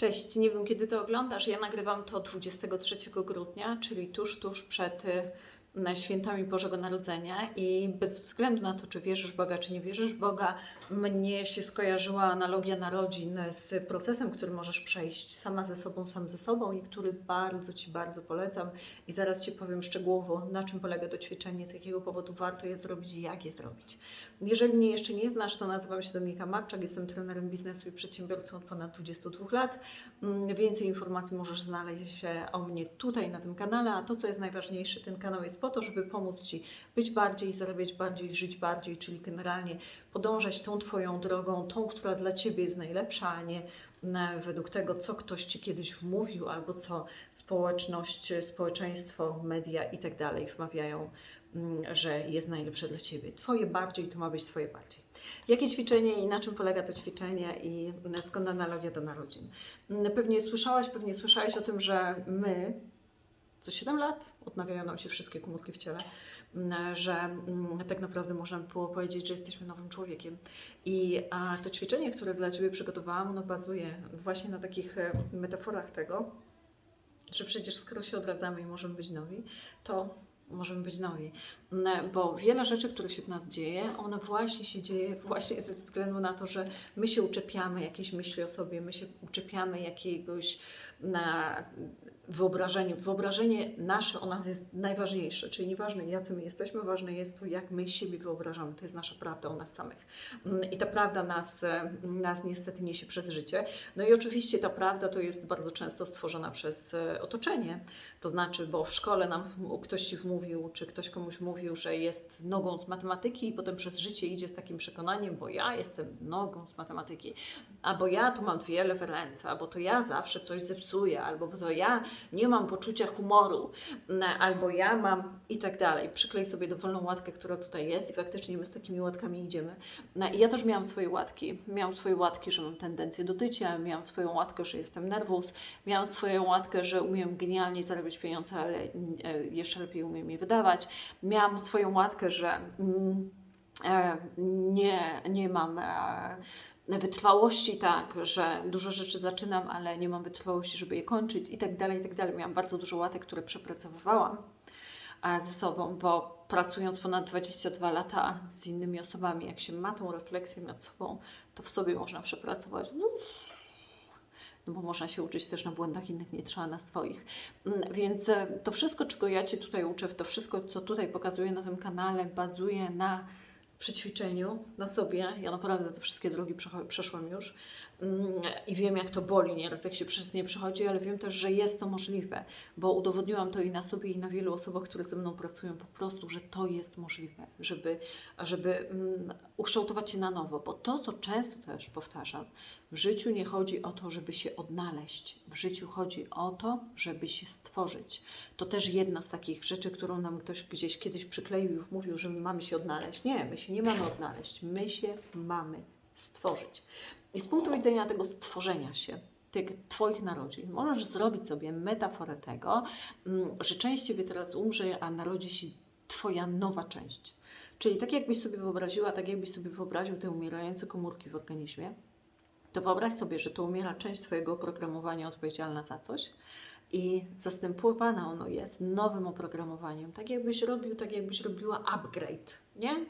Cześć, nie wiem kiedy to oglądasz. Ja nagrywam to 23 grudnia, czyli tuż, tuż przed y, na świętami Bożego Narodzenia i bez względu na to, czy wierzysz w Boga, czy nie wierzysz w Boga, mnie się skojarzyła analogia narodzin z procesem, który możesz przejść sama ze sobą, sam ze sobą i który bardzo Ci bardzo polecam i zaraz Ci powiem szczegółowo, na czym polega to ćwiczenie, z jakiego powodu warto je zrobić i jak je zrobić. Jeżeli mnie jeszcze nie znasz, to nazywam się Dominika Marczak, jestem trenerem biznesu i przedsiębiorcą od ponad 22 lat. Mm, Więcej informacji możesz znaleźć e, o mnie tutaj na tym kanale, a to co jest najważniejsze, ten kanał jest po to, żeby pomóc Ci być bardziej, zarabiać bardziej, żyć bardziej, czyli generalnie podążać tą Twoją drogą, tą, która dla Ciebie jest najlepsza, a nie mm, według tego, co ktoś Ci kiedyś wmówił, albo co społeczność, społeczeństwo, media i tak wmawiają, mm, że jest najlepsze dla Ciebie. Twoje bardziej to ma być Twoje bardziej. Jakie ćwiczenie i na czym polega to ćwiczenie i skąd analogia do narodzin? Mm, Pewnie słyszałaś, pewnie słyszałeś o tym, że my co 7 lat odnawiają nam się wszystkie komórki w ciele, mm, że mm, tak naprawdę można by było powiedzieć, że jesteśmy nowym człowiekiem. I to ćwiczenie, które dla Ciebie przygotowałam, ono bazuje właśnie na takich e, metaforach tego, że przecież skoro się odradzamy i możemy być nowi, to możemy być nowi. Mm, Bo wiele rzeczy, które się w nas dzieje, one właśnie się dzieje właśnie ze względu na to, że my się uczepiamy jakiejś myśli o sobie, my się uczepiamy jakiegoś na wyobrażeniu. Wyobrażenie nasze o nas jest najważniejsze, czyli nieważne jacy my jesteśmy, ważne jest to, jak my siebie wyobrażamy. To jest nasza prawda o nas samych. Mm, I ta prawda nas, e, nas niestety niesie przez życie. No i oczywiście ta prawda to jest bardzo często stworzona przez e, otoczenie. To znaczy, bo w szkole nam ktoś ci wmówił, czy ktoś komuś mówił, że jest nogą z matematyki i potem przez życie idzie z takim przekonaniem, bo ja jestem nogą z matematyki, albo ja tu mam dwie lewe ręce, albo to ja zawsze coś zepsuję, albo to ja nie mam poczucia humoru, n- albo ja mam i tak dalej. Przyklej sobie dowolną łatkę, która tutaj jest i faktycznie my z takimi łatkami idziemy. No i ja też miałam swoje łatki. Miałam swoje łatki, że mam tendencję do tycia, miałam swoją łatkę, że jestem nerwus, miałam swoją łatkę, że umiem genialnie zarabiać pieniądze, ale e, jeszcze lepiej umiem je wydawać. Miałam swoją łatkę, że mm, e, nie, nie mam e, wytrwałości, tak, że dużo rzeczy zaczynam, ale nie mam wytrwałości, żeby je kończyć i tak dalej, i tak dalej. Miałam bardzo dużo łatek, które przepracowywałam ze sobą, bo pracując ponad 22 lata z innymi osobami, jak się ma tą refleksję nad sobą, to w sobie można przepracować. No bo można się uczyć też na błędach innych, nie trzeba na swoich. Mm, Więc e, to wszystko, czego ja Cię tutaj uczę, to wszystko, co tutaj pokazuję na tym kanale, bazuje na przećwiczeniu, na sobie. Ja naprawdę te wszystkie drogi przeszłam już i wiem, jak to boli nieraz, jak się przez nie przechodzi, ale wiem też, że jest to możliwe, bo udowodniłam to i na sobie, i na wielu osobach, które ze mną pracują, po prostu, że to jest możliwe, żeby, żeby mm, ukształtować się na nowo, bo to, co często też powtarzam, w życiu nie chodzi o to, żeby się odnaleźć. W życiu chodzi o to, żeby się stworzyć. To też jedna z takich rzeczy, którą nam ktoś gdzieś kiedyś przykleił i mówił, że my mamy się odnaleźć. Nie, my się nie mamy odnaleźć. My się mamy stworzyć. I z punktu widzenia tego stworzenia się, tych Twoich narodzin, możesz zrobić sobie metaforę tego, mm, że część Ciebie teraz umrze, a narodzi się Twoja nowa część. Czyli tak jakbyś sobie wyobraziła, tak jakbyś sobie wyobraził te umierające komórki w organizmie, to wyobraź sobie, że to umiera część Twojego oprogramowania odpowiedzialna za coś i zastępowane ono jest nowym oprogramowaniem. Tak jakbyś robił, tak jakbyś robiła upgrade, nie?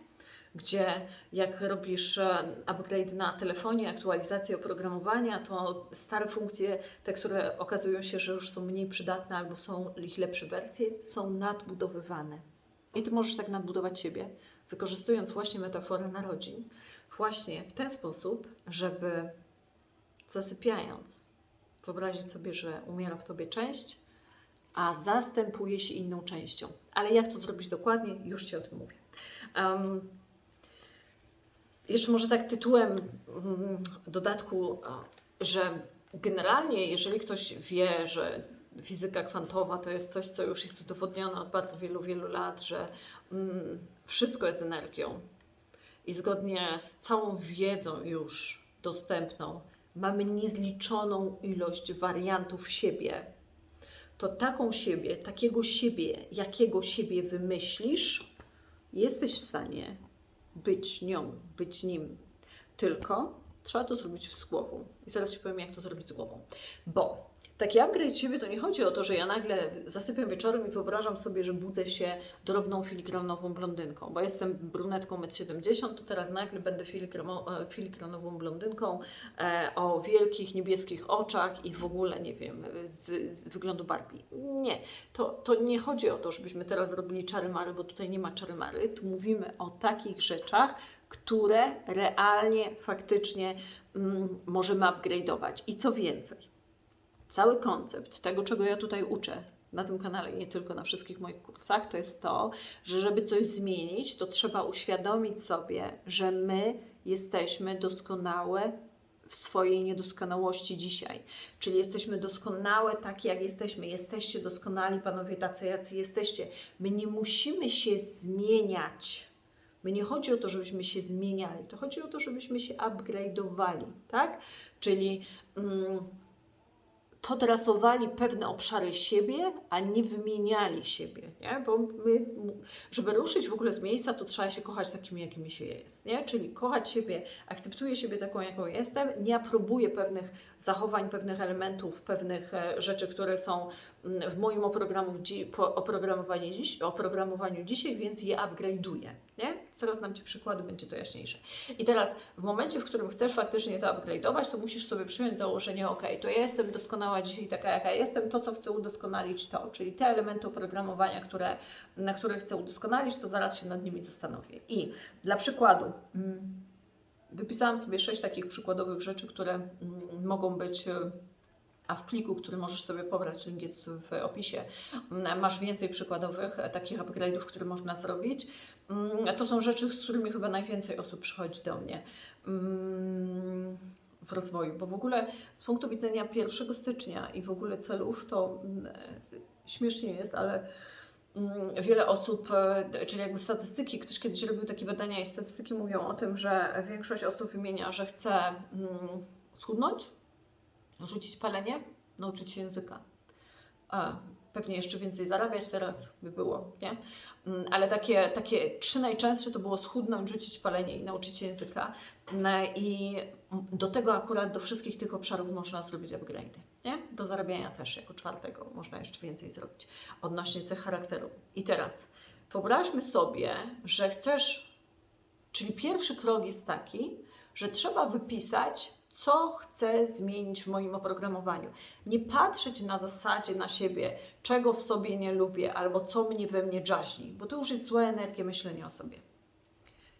Gdzie jak robisz e, upgrade na telefonie, aktualizację oprogramowania, to stare funkcje, te, które okazują się, że już są mniej przydatne albo są ich lepsze wersje, są nadbudowywane. I ty możesz tak nadbudować siebie, wykorzystując właśnie metaforę narodzin, właśnie w ten sposób, żeby zasypiając, wyobrazić sobie, że umiera w tobie część, a zastępuje się inną częścią. Ale jak to zrobić dokładnie, już Ci o tym mówię. Em, jeszcze może tak tytułem mm, dodatku, że generalnie, jeżeli ktoś wie, że fizyka kwantowa to jest coś, co już jest udowodnione od bardzo wielu, wielu lat, że mm, wszystko jest energią i zgodnie z całą wiedzą już dostępną mamy niezliczoną ilość wariantów siebie, to taką siebie, takiego siebie, jakiego siebie wymyślisz, jesteś w stanie być nią, być nim. Tylko Trzeba to zrobić z głową. I zaraz Ci powiem, jak to zrobić z głową. Bo taki upgrade siebie to nie chodzi o to, że ja nagle zasypiam wieczorem i wyobrażam sobie, że budzę się drobną filigranową blondynką, bo jestem brunetką 1,70 m, to teraz nagle będę e, filigranową blondynką e, o wielkich niebieskich oczach i w ogóle, nie wiem, z, z wyglądu Barbie. Nie, to, to nie chodzi o to, żebyśmy teraz robili czary-mary, bo tutaj nie ma czary-mary. Tu mówimy o takich rzeczach, które realnie, faktycznie mm, możemy upgrade'ować. I co więcej, cały koncept tego, czego ja tutaj uczę na tym kanale i nie tylko na wszystkich moich kursach, to jest to, że żeby coś zmienić, to trzeba uświadomić sobie, że my jesteśmy doskonałe w swojej niedoskonałości dzisiaj. Czyli jesteśmy doskonałe takie, jak jesteśmy. Jesteście doskonali, panowie, tacy, jacy jesteście. My nie musimy się zmieniać. My nie chodzi o to, żebyśmy się zmieniali, to chodzi o to, żebyśmy się upgrade'owali, tak? Czyli mm, podrasowali pewne obszary siebie, a nie wymieniali siebie, nie? Bo my, żeby ruszyć w ogóle z miejsca, to trzeba się kochać takimi, jakimi się jest, nie? Czyli kochać siebie, akceptuję siebie taką, jaką jestem, nie aprobuję pewnych zachowań, pewnych elementów, pewnych e, rzeczy, które są mm, w moim oprogramowaniu, dziś, oprogramowaniu dzisiaj, więc je upgrade'uję, nie? Zaraz dam Ci przykłady, będzie to jaśniejsze. I teraz w momencie, w którym chcesz faktycznie to upgrade'ować, to musisz sobie przyjąć założenie, ok, to ja jestem doskonała dzisiaj taka, jaka jestem, to co chcę udoskonalić to, czyli te elementy oprogramowania, które, na które chcę udoskonalić, to zaraz się nad nimi zastanowię. I dla przykładu, mm, wypisałam sobie sześć takich przykładowych rzeczy, które mm, mogą być e, a w pliku, który możesz sobie pobrać, link jest w opisie, mm, masz więcej przykładowych e, takich upgrade'ów, które można zrobić. Mm, To są rzeczy, z którymi chyba najwięcej osób przychodzi do mnie mm, w rozwoju, bo w ogóle z punktu widzenia 1 stycznia i w ogóle celów, to śmiesznie jest, ale wiele osób, e, czyli jakby statystyki, ktoś kiedyś robił takie badania i statystyki mówią o tym, że większość osób wymienia, że chce schudnąć, rzucić palenie, nauczyć się języka. A, pewnie jeszcze więcej zarabiać teraz by było, nie? Mm, Ale takie, takie trzy najczęstsze to było schudnąć, rzucić palenie i nauczyć się języka. Mm, I do tego akurat, do wszystkich tych obszarów można zrobić upgrade, nie? Do zarabiania też jako czwartego można jeszcze więcej zrobić odnośnie cech charakteru. I teraz wyobraźmy sobie, że chcesz, czyli pierwszy krok jest taki, że trzeba wypisać, co chcę zmienić w moim oprogramowaniu. Nie patrzeć na zasadzie na siebie, czego w sobie nie lubię, albo co mnie we mnie jaźni, bo to już jest zła energia myślenia o sobie.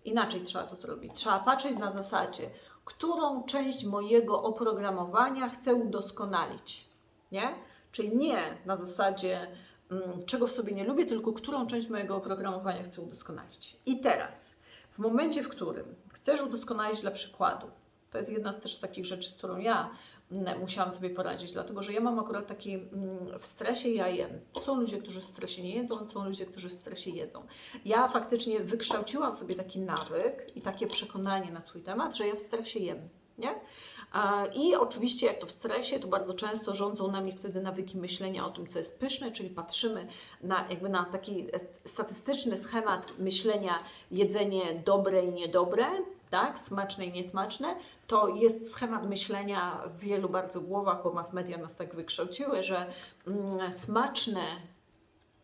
Inaczej trzeba to zrobić. Trzeba patrzeć na zasadzie, którą część mojego oprogramowania chcę udoskonalić. Nie? Czyli nie na zasadzie, mm, czego w sobie nie lubię, tylko którą część mojego oprogramowania chcę udoskonalić. I teraz, w momencie, w którym chcesz udoskonalić dla przykładu, to jest jedna z też z takich rzeczy, z którą ja mm, musiałam sobie poradzić, dlatego że ja mam akurat taki mm, w stresie ja jem. Są ludzie, którzy w stresie nie jedzą, są ludzie, którzy w stresie jedzą. Ja faktycznie wykształciłam sobie taki nawyk i takie przekonanie na swój temat, że ja w stresie jem. Nie? I oczywiście, jak to w stresie, to bardzo często rządzą nami wtedy nawyki myślenia o tym, co jest pyszne, czyli patrzymy na, jakby na taki statystyczny schemat myślenia jedzenie dobre i niedobre, tak, smaczne i niesmaczne, to jest schemat myślenia w wielu bardzo głowach, bo mass media nas tak wykształciły, że mm, smaczne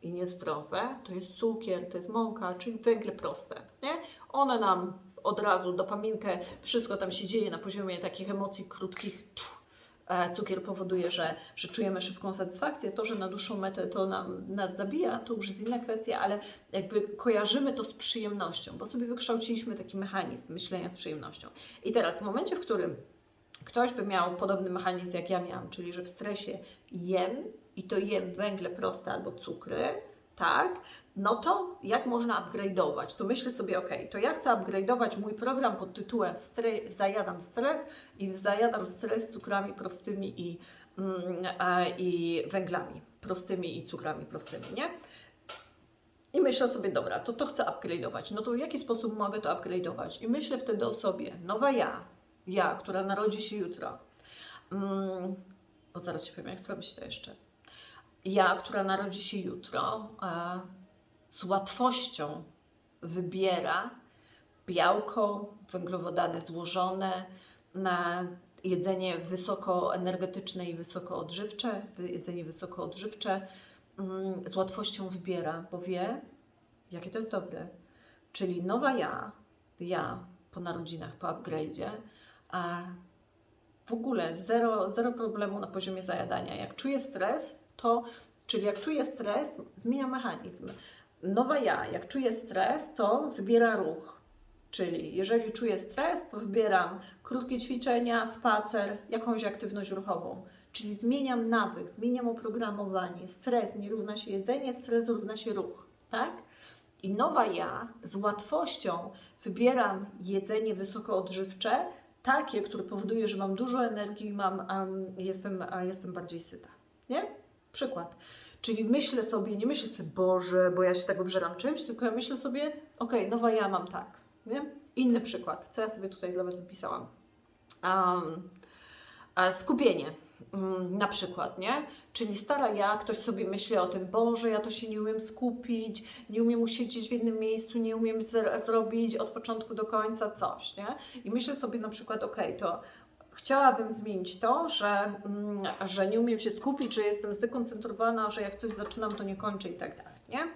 i niezdrowe to jest cukier, to jest mąka, czyli węgle proste. Nie? One nam od razu dopaminkę, wszystko tam się dzieje na poziomie takich emocji krótkich. Tch, Cukier powoduje, że, że czujemy szybką satysfakcję. To, że na dłuższą metę to nam, nas zabija, to już jest inna kwestia, ale jakby kojarzymy to z przyjemnością, bo sobie wykształciliśmy taki mechanizm myślenia z przyjemnością. I teraz w momencie, w którym ktoś by miał podobny mechanizm jak ja miałam, czyli że w stresie jem i to jem węgle proste albo cukry, tak, no to jak można upgrade'ować? To myślę sobie, ok, to ja chcę upgrade'ować mój program pod tytułem stre- Zajadam stres i zajadam stres cukrami prostymi i, mm, a, i węglami prostymi i cukrami prostymi, nie? I myślę sobie, dobra, to to chcę upgrade'ować. No to w jaki sposób mogę to upgrade'ować? I myślę wtedy o sobie, nowa ja, ja, która narodzi się jutro. Mm, bo zaraz się powiem, jak zrobić to jeszcze. Ja, która narodzi się jutro, e, z łatwością wybiera białko, węglowodany złożone, na jedzenie wysokoenergetyczne i wysokoodżywcze, wy- jedzenie wysokoodżywcze mm, z łatwością wybiera, bo wie, jakie to jest dobre. Czyli nowa ja, ja po narodzinach, po upgrade'zie, a w ogóle zero, zero problemu na poziomie zajadania. Jak czuję stres, to, czyli jak czuję stres, zmienia mechanizm. Nowa ja, jak czuję stres, to wybiera ruch. Czyli jeżeli czuję stres, to wybieram krótkie ćwiczenia, spacer, jakąś aktywność ruchową. Czyli zmieniam nawyk, zmieniam oprogramowanie. Stres nie równa się jedzenie, stres równa się ruch, tak? I nowa ja z łatwością wybieram jedzenie wysokoodżywcze, takie, które powoduje, że mam dużo energii i mam, um, jestem, jestem bardziej syta. Nie? Przykład. Czyli myślę sobie, nie myślę sobie, Boże, bo ja się tak obżeram czymś, tylko ja myślę sobie, okej, nowa ja mam tak. Nie? Inny przykład, co ja sobie tutaj dla Was wypisałam. Um, skupienie. Mm, Na przykład, nie? Czyli stara ja, ktoś sobie myśli o tym, Boże, ja to się nie umiem skupić, nie umiem usiedzieć w jednym miejscu, nie umiem zr- zrobić od początku do końca coś, nie? I myślę sobie na przykład, okej, to chciałabym zmienić to, że, mm, że nie umiem się skupić, że jestem zdekoncentrowana, że jak coś zaczynam, to nie kończę i tak dalej, nie?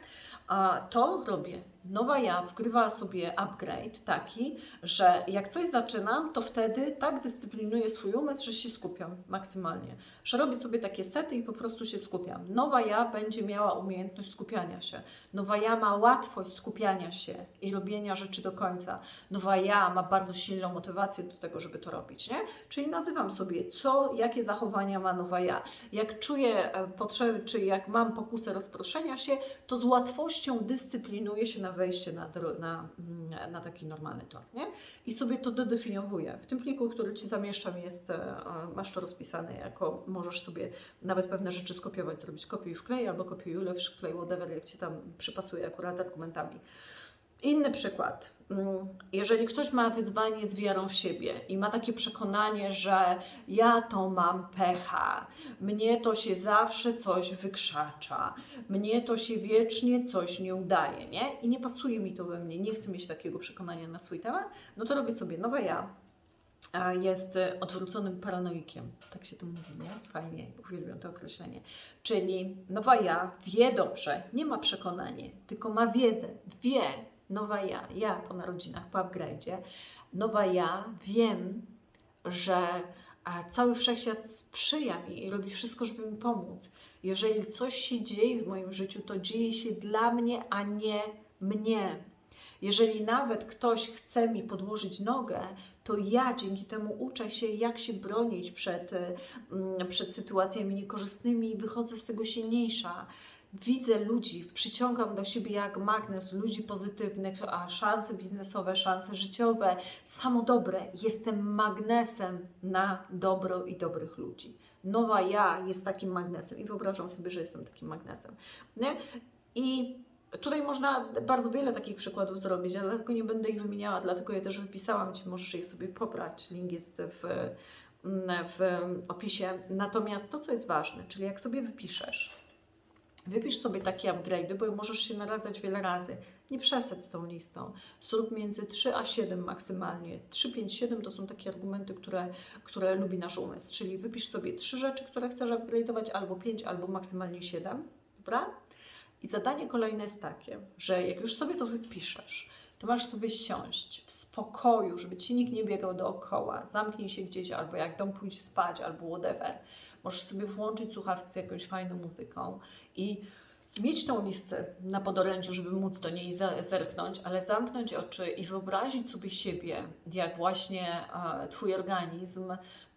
To robię. Nowa ja wgrywa sobie upgrade taki, że jak coś zaczynam, to wtedy tak dyscyplinuję swój umysł, że się skupiam maksymalnie. Że robię sobie takie sety i po prostu się skupiam. Nowa ja będzie miała umiejętność skupiania się. Nowa ja ma łatwość skupiania się i robienia rzeczy do końca. Nowa ja ma bardzo silną motywację do tego, żeby to robić, nie? Czyli nazywam sobie, co, jakie zachowania ma nowa ja. Jak czuję e, potrzeby, czy jak mam pokusę rozproszenia się, to z łatwością dyscyplinuję się na wejście na, na, mm, na taki normalny tor, nie? I sobie to dodefiniowuję. W tym pliku, który Ci zamieszczam, jest, e, masz to rozpisane jako, możesz sobie nawet pewne rzeczy skopiować, zrobić kopiuj wklej albo kopiuj ulepsz, wklej, whatever, jak Ci tam przypasuje akurat argumentami. Inny przykład. Mm, Jeżeli ktoś ma wyzwanie z wiarą w siebie i ma takie przekonanie, że ja to mam pecha, mnie to się zawsze coś wykrzacza, mnie to się wiecznie coś nie udaje, nie? I nie pasuje mi to we mnie, nie chcę mieć takiego przekonania na swój temat, no to robię sobie nowe ja. Jest odwróconym paranoikiem. Tak się to mówi, nie? Fajnie, uwielbiam to określenie. Czyli nowa ja wie dobrze, nie ma przekonanie, tylko ma wiedzę, wie. Nowa ja, ja po narodzinach, po upgrade'zie, nowa ja wiem, że cały wszechświat sprzyja mi i robi wszystko, żeby mi pomóc. Jeżeli coś się dzieje w moim życiu, to dzieje się dla mnie, a nie mnie. Jeżeli nawet ktoś chce mi podłożyć nogę, to ja dzięki temu uczę się, jak się bronić przed, mm, przed sytuacjami niekorzystnymi i wychodzę z tego silniejsza. Widzę ludzi, przyciągam do siebie jak magnes ludzi pozytywnych, a szanse biznesowe, szanse życiowe, samo dobre. Jestem magnesem na dobro i dobrych ludzi. Nowa ja jest takim magnesem i wyobrażam sobie, że jestem takim magnesem. Nie? I Tutaj można bardzo wiele takich przykładów zrobić, ale dlatego nie będę ich wymieniała, dlatego je też wypisałam Ci, możesz je sobie pobrać. Link jest w, w opisie. Natomiast to, co jest ważne, czyli jak sobie wypiszesz, wypisz sobie takie upgrade'y, bo możesz się naradzać wiele razy. Nie przesadź z tą listą. Zrób między 3 a 7 maksymalnie. 3, 5, 7 to są takie argumenty, które, które lubi nasz umysł. Czyli wypisz sobie trzy rzeczy, które chcesz upgrade'ować, albo 5, albo maksymalnie 7. Dobra? I zadanie kolejne jest takie, że jak już sobie to wypiszesz, to masz sobie siąść w spokoju, żeby ci nikt nie biegał dookoła, zamknij się gdzieś, albo jak dom pójść spać, albo whatever. Możesz sobie włączyć słuchawki z jakąś fajną muzyką i mieć tą listę na podorędziu, żeby móc do niej zerknąć, ale zamknąć oczy i wyobrazić sobie siebie, jak właśnie e, Twój organizm,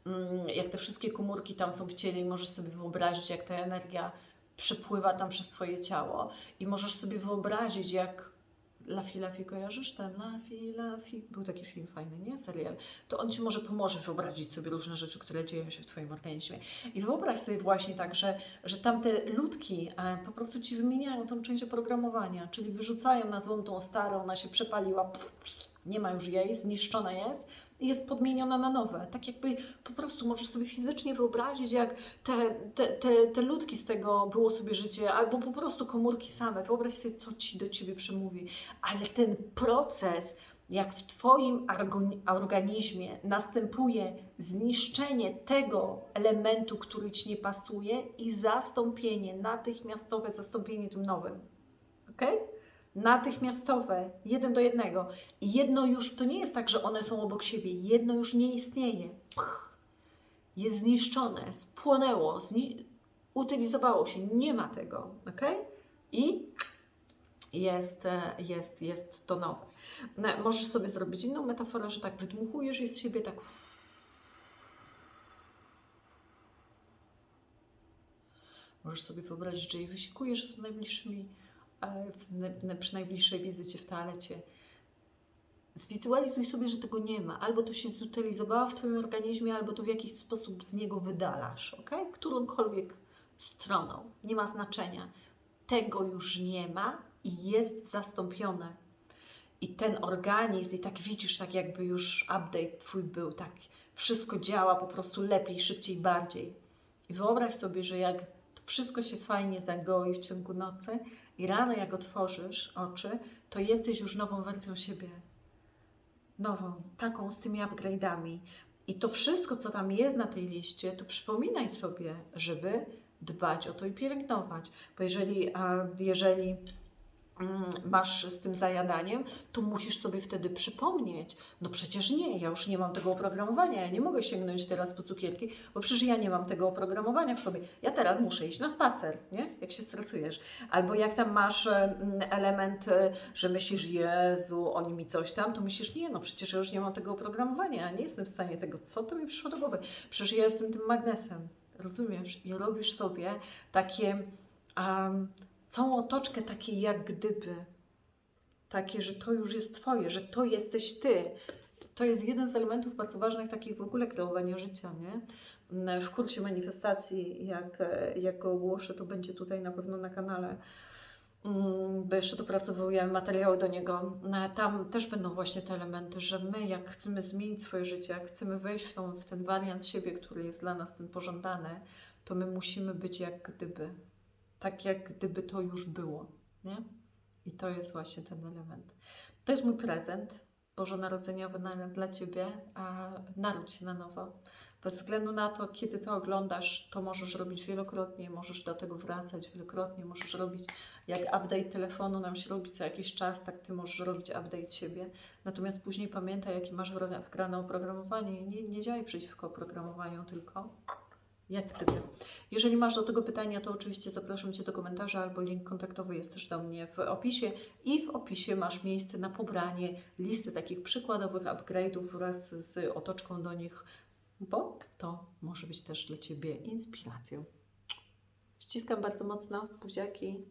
mm, jak te wszystkie komórki tam są w ciele i możesz sobie wyobrazić, jak ta energia przepływa tam przez Twoje ciało. I możesz sobie wyobrazić, jak Lafi Lafi, kojarzysz ten Lafi Lafi? Był taki film fajny, nie? Serial. To on Ci może pomoże wyobrazić sobie różne rzeczy, które dzieją się w Twoim organizmie. I wyobraź sobie właśnie tak, że, że tamte ludki e, po prostu Ci wymieniają tą część oprogramowania, czyli wyrzucają na złą tą starą, ona się przepaliła, pff, nie ma już jej, zniszczona jest jest podmieniona na nowe. Tak jakby po prostu możesz sobie fizycznie wyobrazić, jak te, te, te, te ludki z tego było sobie życie, albo po prostu komórki same. Wyobraź sobie, co ci do ciebie przemówi. Ale ten proces jak w Twoim organizmie następuje zniszczenie tego elementu, który Ci nie pasuje i zastąpienie, natychmiastowe zastąpienie tym nowym. Ok? Natychmiastowe, jeden do jednego. I jedno już, to nie jest tak, że one są obok siebie, jedno już nie istnieje. Pch, jest zniszczone, spłonęło, zni- utylizowało się, nie ma tego. Ok? I jest, e, jest, jest to nowe. No, Możesz sobie zrobić inną metaforę, że tak wydmuchujesz je z siebie, tak. Możesz sobie wyobrazić, że je wysikujesz z najbliższymi, w, przy najbliższej wizycie w toalecie. Zwizualizuj sobie, że tego nie ma. Albo to się zutylizowało w Twoim organizmie, albo to w jakiś sposób z niego wydalasz, ok? Którąkolwiek stroną. Nie ma znaczenia. Tego już nie ma i jest zastąpione. I ten organizm, i tak widzisz, tak jakby już update Twój był, tak wszystko działa po prostu lepiej, szybciej, bardziej. I wyobraź sobie, że jak wszystko się fajnie zagoi w ciągu nocy i rano jak otworzysz oczy, to jesteś już nową wersją siebie. Nową, taką z tymi upgrade'ami. I to wszystko, co tam jest na tej liście, to przypominaj sobie, żeby dbać o to i pielęgnować. Bo jeżeli, jeżeli masz z tym zajadaniem, to musisz sobie wtedy przypomnieć, no przecież nie, ja już nie mam tego oprogramowania, ja nie mogę sięgnąć teraz po cukierki, bo przecież ja nie mam tego oprogramowania w sobie. Ja teraz muszę iść na spacer, nie? Jak się stresujesz. Albo jak tam masz e, mm, element, e, że myślisz, Jezu, oni mi coś tam, to myślisz, nie, no przecież ja już nie mam tego oprogramowania, ja nie jestem w stanie tego, co to mi przyszło do głowy? Przecież ja jestem tym magnesem, rozumiesz? I robisz sobie takie... Um, całą otoczkę takiej jak gdyby. Takie, że to już jest Twoje, że to jesteś Ty. To jest jeden z elementów bardzo ważnych takich w ogóle kreowania życia, nie? W kursie manifestacji, jak, jak go ogłoszę, to będzie tutaj na pewno na kanale, Mm, bo jeszcze dopracowuję materiały do niego. No, Tam też będą właśnie te elementy, że my jak chcemy zmienić swoje życie, jak chcemy wejść w, tą, w ten wariant siebie, który jest dla nas ten pożądany, to my musimy być jak gdyby tak jak gdyby to już było, nie? I to jest właśnie ten element. To jest mój prezent bożonarodzeniowy na, dla Ciebie, a narodź się na nowo. Bez względu na to, kiedy to oglądasz, to możesz robić wielokrotnie, możesz do tego wracać wielokrotnie, możesz robić, jak update telefonu nam się robi co jakiś czas, tak Ty możesz robić update siebie. Natomiast później pamiętaj, jakie masz wgra- wgrane oprogramowanie i nie, nie działaj przeciwko oprogramowaniu, tylko jak gdyby. Jeżeli masz do tego pytania, to oczywiście zapraszam Cię do komentarza albo link kontaktowy jest też do mnie w opisie i w opisie masz miejsce na pobranie listy takich przykładowych upgrade'ów wraz z otoczką do nich, bo to może być też dla Ciebie inspiracją. Ściskam bardzo mocno, buziaki.